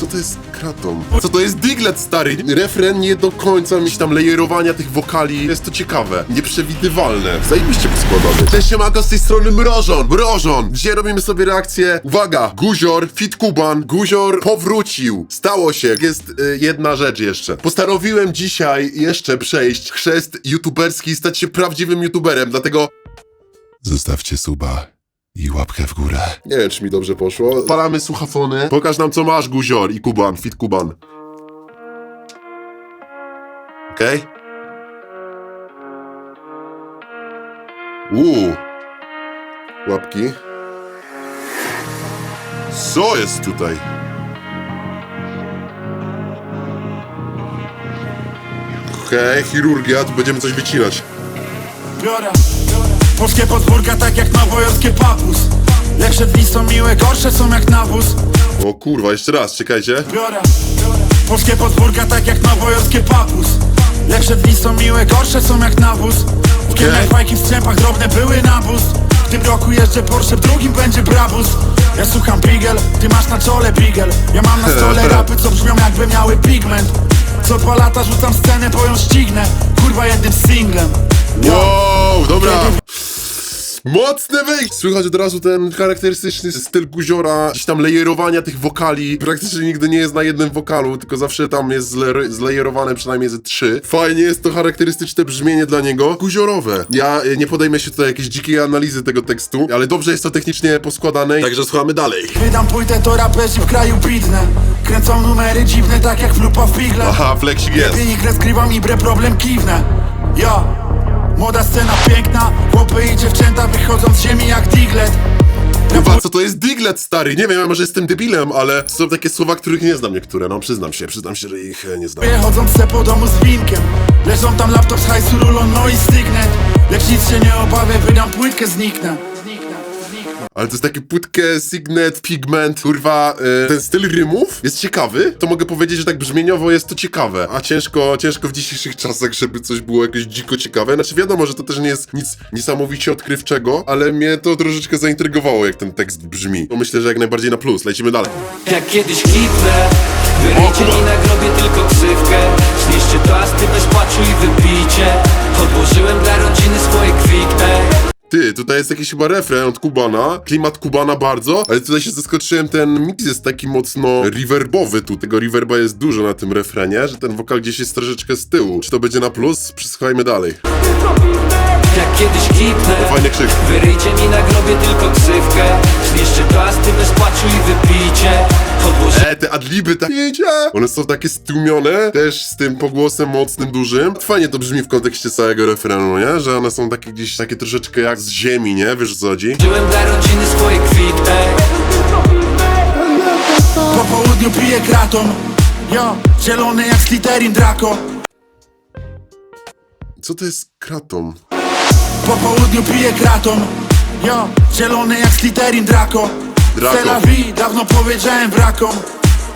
Co to jest kratom? Co to jest Diglett, stary? Refren nie do końca myśl tam lejerowania tych wokali. Jest to ciekawe. Nieprzewidywalne. Zajebiście poskładane. Cześć, siemanko, z tej strony Mrożon. Mrożon. Dzisiaj robimy sobie reakcję. Uwaga, Guzior, Fit Kuban. Guzior powrócił. Stało się. Jest y, jedna rzecz jeszcze. Postanowiłem dzisiaj jeszcze przejść chrzest youtuberski i stać się prawdziwym youtuberem, dlatego Zostawcie suba i łapkę w górę. Nie wiem, czy mi dobrze poszło. Palamy słuchafony. Pokaż nam, co masz, Guzior i Kuban, Fit Kuban. Okej? Uuu. Łapki. Co jest tutaj? Okej, chirurgia, tu będziemy coś wycinać. biorę Polskie podwórka tak jak nowojorski papus. Lepsze dni są miłe, gorsze są jak nawóz O kurwa, jeszcze raz, czekajcie. Biorę Polskie podwórka tak jak nowojorski papus. Lepsze dni są miłe, gorsze są jak nawóz W kiemach fajki w strzępach drobne były na bus W tym roku jeżdżę Porsche, w drugim będzie Brabus. Ja słucham Pigel, ty masz na czole Bigel Ja mam na stole rapy, co brzmią jakby miały pigment. Co dwa lata rzucam scenę, bo ją ścignę. Kurwa jednym singlem. Wow, dobra. Mocne wejście! Słychać od razu ten charakterystyczny styl guziora, gdzieś tam lejerowania tych wokali. Praktycznie nigdy nie jest na jednym wokalu, tylko zawsze tam jest zle- zlejerowane przynajmniej ze trzy. Fajnie jest to charakterystyczne brzmienie dla niego. Guziorowe. Ja e, nie podejmę się tutaj jakiejś dzikiej analizy tego tekstu, ale dobrze jest to technicznie poskładane, także słuchamy dalej. Wydam płytę, to raperzy w kraju bidne Kręcą numery dziwne, tak jak flupa w figle Aha, fleksik jest. Pienikę skrywam i bre problem kiwnę Ja Młoda scena piękna Chłopy i dziewczęta wychodzą z ziemi jak diglet Chyba, co to jest Diglett, stary? Nie wiem, może jestem debilem, ale są takie słowa, których nie znam niektóre, no przyznam się, przyznam się, że ich e, nie znam. Chodzą se po domu z winkiem Leżą tam laptop z hajsu rulon, no i sygnet Lecz nic się nie obawię, wydam płytkę, zniknę Ale to jest takie płytkę, Signet, Pigment, kurwa, y, ten styl rymów jest ciekawy, to mogę powiedzieć, że tak brzmieniowo jest to ciekawe, a ciężko, ciężko w dzisiejszych czasach, żeby coś było jakoś dziko ciekawe, znaczy wiadomo, że to też nie jest nic niesamowicie odkrywczego, ale mnie to troszeczkę zaintrygowało, jak ten tekst brzmi. To myślę, że jak najbardziej na plus, lecimy dalej. Jak kiedyś hitnę Wyryjcie mi na grobie tylko ksywkę Zniszcie toasty bez płaczu Ty, tutaj jest jakiś chyba refren od Kubana, klimat Kubana bardzo, ale tutaj się zaskoczyłem, ten mix jest taki mocno reverbowy tu, tego reverba jest dużo na tym refrenie, że ten wokal gdzieś jest troszeczkę z tyłu. Czy to będzie na plus? Przesłuchajmy dalej. Kiedyś hitnę Fajny krzyk. Wyryjcie mi na grobie tylko ksywkę Zniszcie toasty bez płaczu i wypicie Odłożyłem E, te adliby tak idzie. One są takie stłumione, też z tym pogłosem mocnym, dużym. Fajnie to brzmi w kontekście całego refrenu, nie? Że one są takie gdzieś takie troszeczkę jak z ziemi, nie? Wiesz co chodzi? dla rodziny swoje kwitne Po południu piję kraton Ja, zielony jak Slytherin Draco Co to jest kratom? Po południu piję kraton Ja, zielony jak Slytherin Draco Draco. C'est la vie, dawno powiedziałem brakom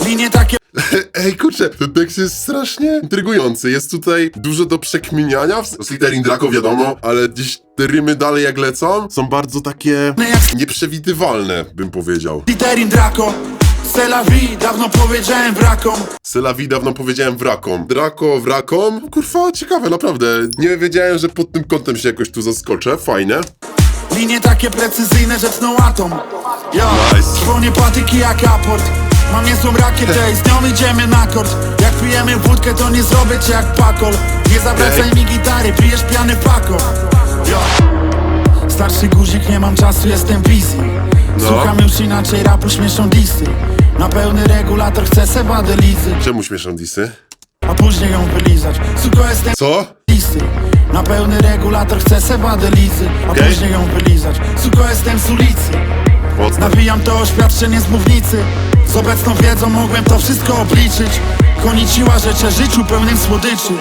Linie takie Ej, kurczę, ten tekst jest strasznie intrygujący. Jest tutaj dużo do przekminiania. Slytherin Draco wiadomo, ale gdzieś te rymy dalej jak lecą są bardzo takie nieprzewidywalne, bym powiedział. Slytherin Draco Vie, dawno powiedziałem brakom Selawi dawno powiedziałem wrakom. Draco, wrakom? Kurwa, ciekawe, naprawdę. Nie wiedziałem, że pod tym kątem się jakoś tu zaskoczę. Fajne. Linie takie precyzyjne, że tną atom Ja, Nice. dzwonię patyki jak aport Mam niezłą rakietę i z nią idziemy na kord Jak pijemy wódkę, to nie zrobię cię jak pakol Nie zawracaj mi gitary, pijesz piany pako Ja Starszy guzik, nie mam czasu, jestem busy No. Słucham już inaczej rapu, śmieszą disy Na pełny regulator chcę sebadę lizy Czemu śmieszą disy? A później ją wylizać Suko jestem Co? listy Na pełny regulator chcę sebadę lizy A Okej. później ją wylizać Suko jestem z ulicy Mocne. Nawijam to oświadczenie z mównicy Z obecną wiedzą mogłem to wszystko obliczyć Koniciła życzę życiu pełnym słodyczy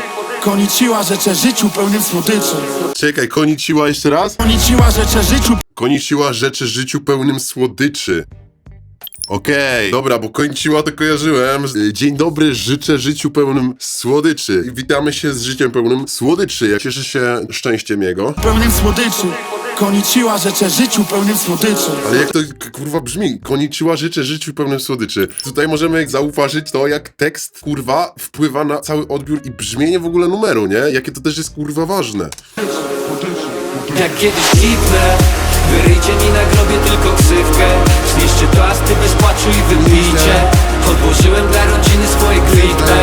Koniciła życzę życiu pełnym słodyczy Czekaj, koniciła jeszcze raz? Koniciła życzę życiu Koniciła rzeczy życiu pełnym słodyczy. Okej, dobra, bo kończyła to kojarzyłem. Y, Dzień dobry, życzę życiu pełnym słodyczy. I witamy się z życiem pełnym słodyczy. Ja cieszę się szczęściem jego. Pełnym słodyczy Koniciła życzę życiu pełnym słodyczy Ale jak to k- kurwa brzmi? Koniciła życzę życiu pełnym słodyczy. Tutaj możemy zauważyć to, jak tekst kurwa wpływa na cały odbiór i brzmienie w ogóle numeru, nie? Jakie to też jest kurwa ważne. Jak kiedyś kipnę Wyryjcie mi na grobie tylko ksywkę. Zniszczy toasty bez płaczu i wypicie Odłożyłem dla rodziny swoje kwitne.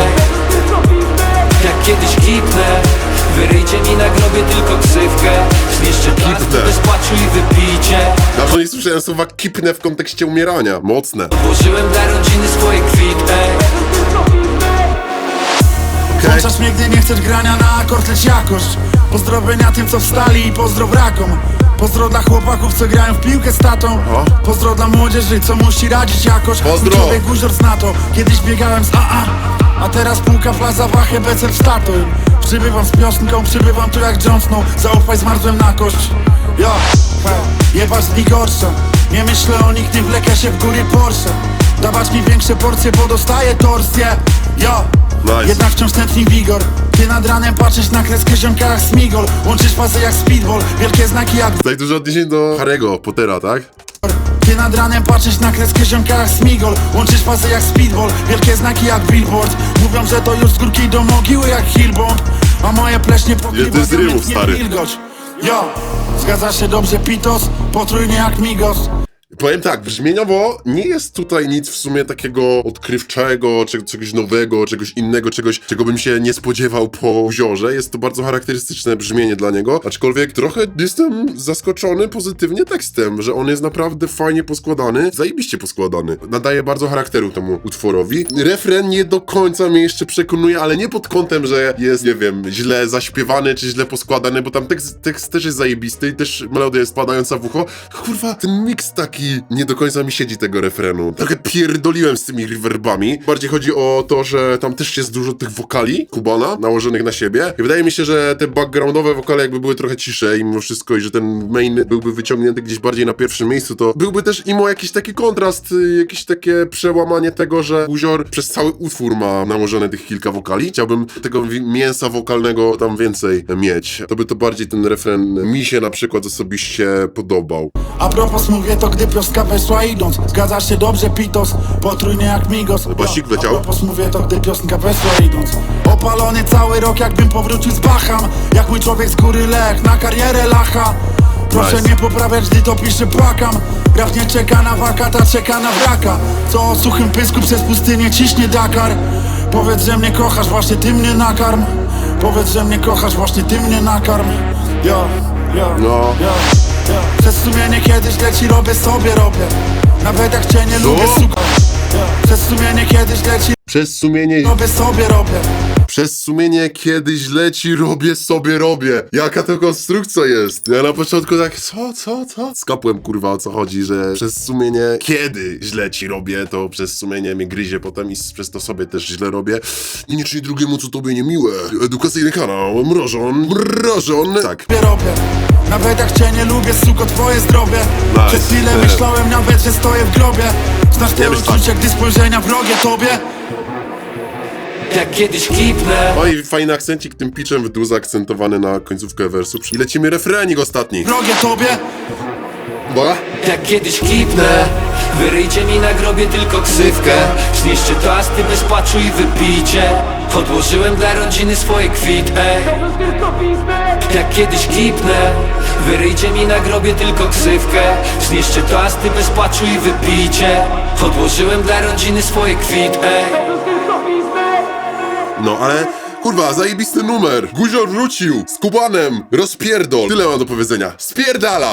Jak kiedyś kipnę. Wyryjcie mi na grobie tylko ksywkę. Zniszczy toasty Kipnę. bez płaczu i wypicie Dawno nie słyszałem słowa kipnę w kontekście umierania. Mocne. Odłożyłem dla rodziny swoje kwitne. Włączasz mnie, gdy nie chcesz grania na akord, lecz jakość Pozdrowienia tym, co wstali i pozdro brakom Pozdro dla chłopaków, co grają w piłkę z tatą. Pozdro dla młodzieży, co musi radzić jakoś. Pozdro. Człowiek guzior zna to, kiedyś biegałem z AA A. Teraz półka plaza wachę, becel statuj Przybywam z piosenką, przybywam tu jak Jon Snow Zaufaj, zmarzłem na kość. Jo, jebać dni gorsze Nie myślę o nich, nie wlekę się w góry Porsche. Dawać mi większe porcje, bo dostaję torsję. Jo, Nice. jednak wciąż tętni wigor Ty nad ranem patrzysz na kreskę ziomka jak smigol. Łączysz fazę jak speedball. Wielkie znaki jak Tutaj dużo odniesień do Harry'ego Pottera, tak? Ty nad ranem patrzysz na kreskę ziomka jak smigol. Łączysz fazę jak speedball. Wielkie znaki jak billboard. Mówią, że to już z górki do mogiły jak hillbomb. A moje pleśnie pokrywa rymów, stary. wilgoć. Jo, zgadza się dobrze Pitos? Potrójnie jak Migos Powiem tak, brzmieniowo nie jest tutaj nic w sumie takiego odkrywczego, czegoś nowego, czegoś innego, czegoś, czego bym się nie spodziewał po ziorze. Jest to bardzo charakterystyczne brzmienie dla niego, aczkolwiek trochę jestem zaskoczony pozytywnie tekstem, że on jest naprawdę fajnie poskładany, zajebiście poskładany. Nadaje bardzo charakteru temu utworowi. Refren nie do końca mnie jeszcze przekonuje, ale nie pod kątem, że jest, nie wiem, źle zaśpiewany, czy źle poskładany, bo tam tekst, tekst też jest zajebisty i też melodia jest padająca w ucho. Kurwa, ten miks taki nie do końca mi siedzi tego refrenu. Trochę pierdoliłem z tymi reverbami. Bardziej chodzi o to, że tam też jest dużo tych wokali Kubana nałożonych na siebie. I wydaje mi się, że te backgroundowe wokale jakby były trochę ciszej mimo wszystko i że ten main byłby wyciągnięty gdzieś bardziej na pierwszym miejscu, to byłby też imo jakiś taki kontrast, y, jakieś takie przełamanie tego, że Uzior przez cały utwór ma nałożone tych kilka wokali. Chciałbym tego mięsa wokalnego tam więcej mieć. To by to bardziej ten refren mi się na przykład osobiście podobał. A propos mówię to, gdy pioska weszła idąc Zgadza się dobrze Pitos, potrójnie jak Migos. Basik A wleciał. propos mówię to, gdy piosenka weszła idąc. Opalony cały rok, jakbym powrócił z Bacham. Jak mój człowiek z góry Lech, na karierę lacha. Proszę Nice. nie poprawiać, gdy to piszę płakam. Rap nie czeka na wakata, czeka na wraka Co o suchym pysku przez pustynię ciśnie Dakar. Powiedz, że mnie kochasz, właśnie ty mnie nakarm. Powiedz, że mnie kochasz, właśnie ty mnie nakarm. Yo, No. Przez sumienie kiedyś leci, robię sobie, robię Nawet jak cię nie Co? lubię, suko Yo. Przez sumienie kiedyś leci, Przez sumienie robię sobie, robię Przez sumienie kiedyś leci, robię sobie, robię. Jaka to konstrukcja jest? Ja na początku tak, co, co, co? Skapłem kurwa o co chodzi, że przez sumienie kiedy źle ci robię, to przez sumienie mnie gryzie potem i przez to sobie też źle robię. I nie czyli drugiemu, co tobie niemiłe. Edukacyjny kanał, mrożon, mrożon. Tak. robię Nawet jak cię nie lubię, suko, twoje zdrowie Nice. Przez chwilę myślałem nawet, że stoję w grobie Znasz te myśl tak. uczucie, gdy spojrzenia wrogie tobie Jak kiedyś kipnę No i fajny akcencik tym pitchem w dół zaakcentowany na końcówkę wersu. I lecimy refrenik ostatni. Wrogie tobie Ba? Jak kiedyś kipnę Wyryjcie mi na grobie tylko ksywkę Zniszczy toasty bez płaczu i wypicie Odłożyłem dla rodziny swoje kwit, ej Jak kiedyś kipnę Wyryjcie mi na grobie tylko ksywkę Zniszczy toasty bez płaczu i wypicie Odłożyłem dla rodziny swoje kwit, ej No, ale kurwa, zajebisty numer. Guzior wrócił z Kubanem. Rozpierdol. Tyle mam do powiedzenia. Spierdala!